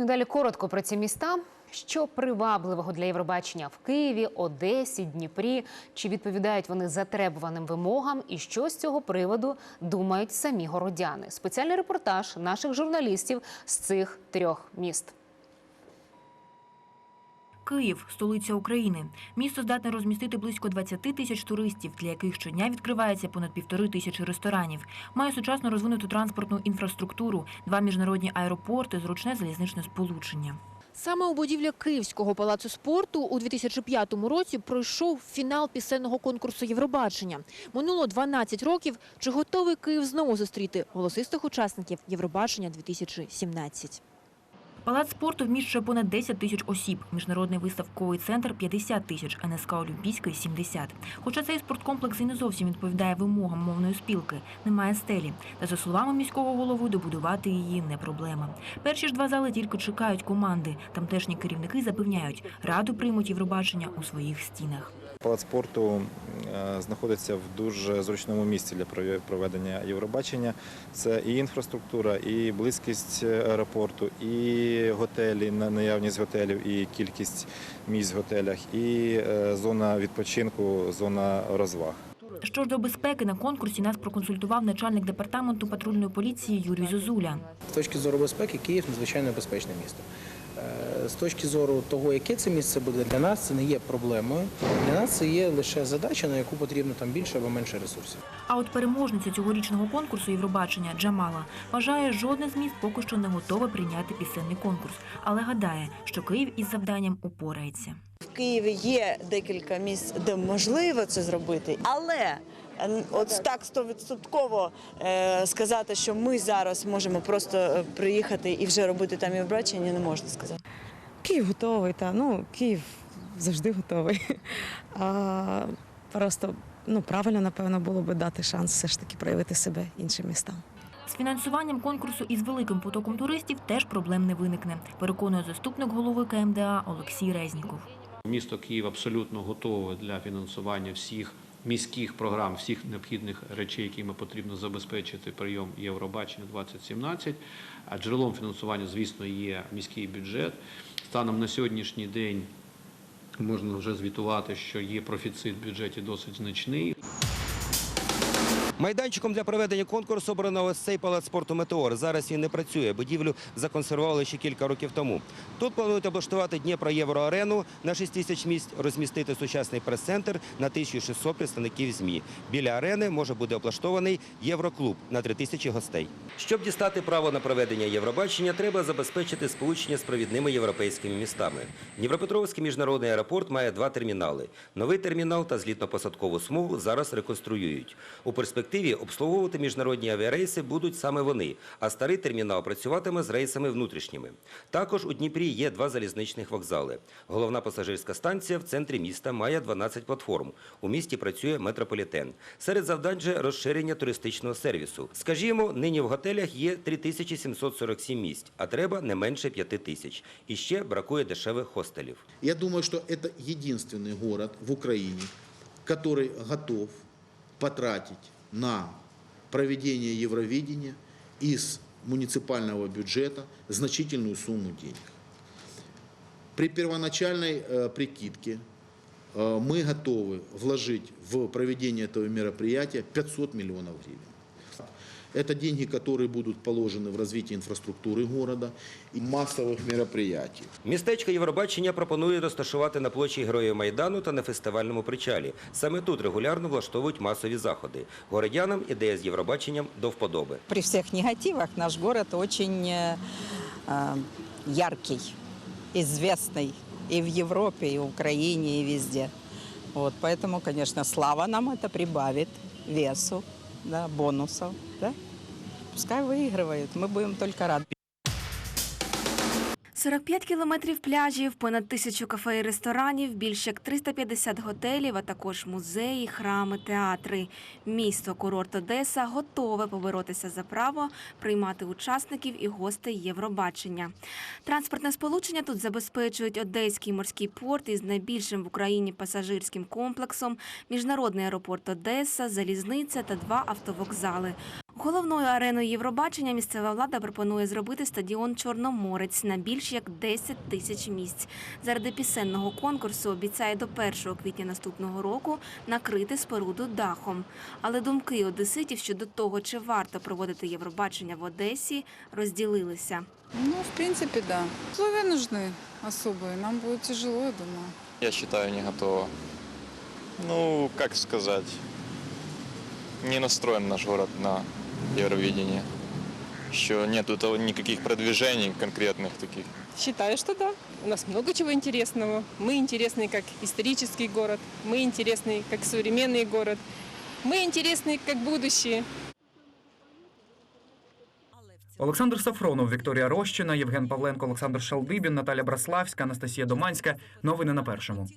Ну, далі коротко про ці міста. Що привабливого для Євробачення в Києві, Одесі, Дніпрі? Чи відповідають вони затребуваним вимогам? І що з цього приводу думають самі городяни? Спеціальний репортаж наших журналістів з цих трьох міст. Київ столиця України. Місто здатне розмістити близько 20 тисяч туристів, для яких щодня відкривається понад півтори тисячі ресторанів. Має сучасно розвинуту транспортну інфраструктуру, два міжнародні аеропорти, зручне залізничне сполучення. Саме у будівлі Київського палацу спорту у 2005 році пройшов фінал пісенного конкурсу Євробачення. Минуло 12 років. Чи готовий Київ знову зустріти голосистих учасників Євробачення 2017? Палац спорту вміщує понад 10 тисяч осіб. Міжнародний виставковий центр 50 тисяч, НСК Олімпійської 70. Хоча цей спорткомплекс і не зовсім відповідає вимогам мовної спілки, немає стелі. Та за словами міського голови, добудувати її не проблема. Перші ж два зали тільки чекають команди. Тамтешні керівники запевняють, раду приймуть Євробачення у своїх стінах. Палац спорту е, знаходиться в дуже зручному місці для проведення Євробачення. Це і інфраструктура, і близькість аеропорту, і готелі, на- наявність готелів, і кількість місць в готелях, і е, зона відпочинку, зона розваг. Щодо безпеки на конкурсі нас проконсультував начальник департаменту патрульної поліції Юрій Зозуля. З точки зору безпеки, Київ надзвичайно безпечне місто. Е, З точки зору того, яке це місце буде для нас, це не є проблемою. Для нас це є лише задача, на яку потрібно там більше або менше ресурсів. А от переможниця цьогорічного конкурсу Євробачення Джамала вважає, жодне з міст поки що не готове прийняти пісенний конкурс, але гадає, що Київ із завданням упорається. В Києві є декілька місць, де можливо це зробити, але от так стовідсотково е, сказати, що ми зараз можемо просто е, приїхати і вже робити там Євробачення, не можна сказати. Київ готовий, та ну Київ завжди готовий. А, просто ну правильно, напевно, було би дати шанс все ж таки проявити себе іншим містам. З фінансуванням конкурсу із великим потоком туристів теж проблем не виникне, переконує заступник голови КМДА Олексій Резніков. Місто Київ абсолютно готове для фінансування всіх міських програм, всіх необхідних речей, якими потрібно забезпечити прийом Євробачення 2017. А джерелом фінансування, звісно, є міський бюджет. Станом на сьогоднішній день можна вже звітувати, що є профіцит в бюджеті досить значний. Майданчиком для проведення конкурсу обрано ось цей палац спорту Метеор. Зараз він не працює. Будівлю законсервували ще кілька років тому. Тут планують облаштувати Дніпро Євроарену на 6 тисяч місць, розмістити сучасний прес-центр на 1600 представників ЗМІ. Біля арени може бути облаштований Євроклуб на 3 тисячі гостей. Щоб дістати право на проведення Євробачення, треба забезпечити сполучення з провідними європейськими містами. Дніпропетровський міжнародний аеропорт має два термінали. Новий термінал та злітно-посадкову смугу зараз реконструюють. У перспективі обслуговувати міжнародні авіарейси будуть саме вони, а старий термінал працюватиме з рейсами внутрішніми. Також у Дніпрі є два залізничних вокзали. Головна пасажирська станція в центрі міста має 12 платформ. У місті працює метрополітен. Серед завдань же розширення туристичного сервісу. Скажімо, нині в готелях є 3747 місць, а треба не менше 5 тисяч. І ще бракує дешевих хостелів. Я думаю, что это единственный город в Украине, который готов потратить на проведение Евровидения из муниципального бюджета значительную сумму денег. При первоначальной э, прикидке э, мы готовы вложить в проведение этого мероприятия 500 миллионов гривен. Это деньги, которые будут положены в развитие инфраструктуры города и массовых мероприятий. Містечко Євробачення пропонує розташувати на площі Героїв Майдану та на фестивальному причалі. Саме тут регулярно влаштовують масові заходи. Городянам ідея з Євробаченням до вподоби. При всех негативах наш город очень э, э, яркий, известный и в Европе, и в Украине, и везде. Вот, поэтому, конечно, слава нам это прибавит весу, да, бонусов. Да? Пускай выигрывают, мы будем только рады. 45 кілометрів пляжів, понад тисячу кафе і ресторанів, більше як 350 готелів, а також музеї, храми, театри. Місто курорт Одеса готове поборотися за право приймати учасників і гостей Євробачення. Транспортне сполучення тут забезпечують Одеський морський порт із найбільшим в Україні пасажирським комплексом, міжнародний аеропорт Одеса, залізниця та два автовокзали. Головною ареною Євробачення місцева влада пропонує зробити стадіон Чорноморець на більш як 10 тисяч місць. Заради пісенного конкурсу обіцяє до 1 квітня наступного року накрити споруду дахом. Але думки одеситів щодо того, чи варто проводити Євробачення в Одесі, розділилися. Ну, в принципе, да. Условия нужны особые. Нам будет тяжело, я думаю. Я считаю, не готова. Ну, как сказать, не настроен наш город на Евровидение. Еще нету того никаких продвижений конкретных таких. Считаю, что да. У нас много чего интересного. Мы интересный как исторический город, мы интересный как современный город, мы интересны как будущее. Олександр Сафронов, Вікторія Рощина, Євген Павленко, Олександр Шалдибін, Наталя Браславська, Анастасія Доманська. Новини на першому.